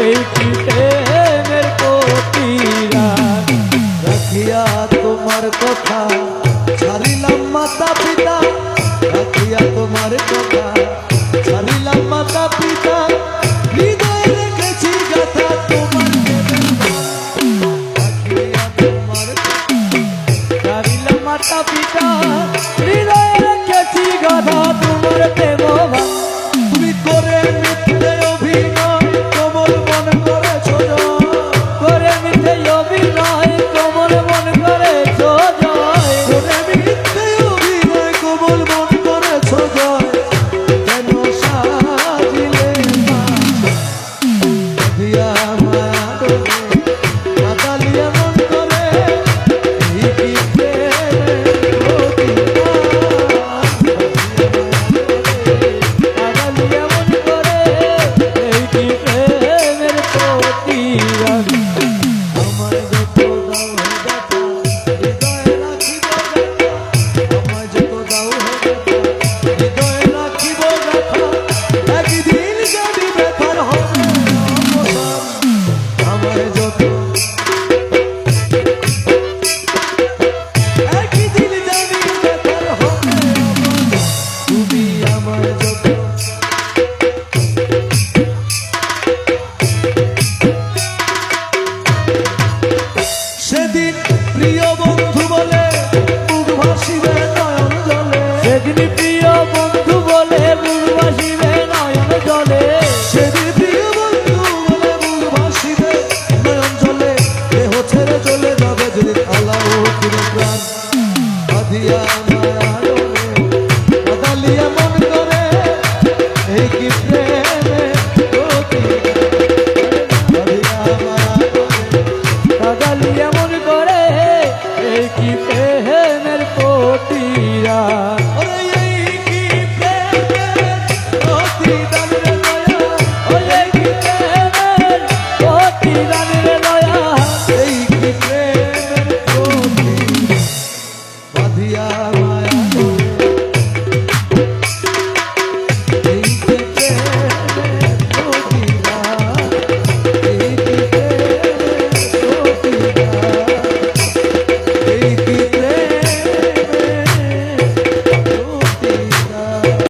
এই কথা মাতা পিতা রাখিয়া তোমার কথা ছাড়িলাম মাতা পিতা পিতা দিয়া মায়া রে বদলিয়া মন করে এই কি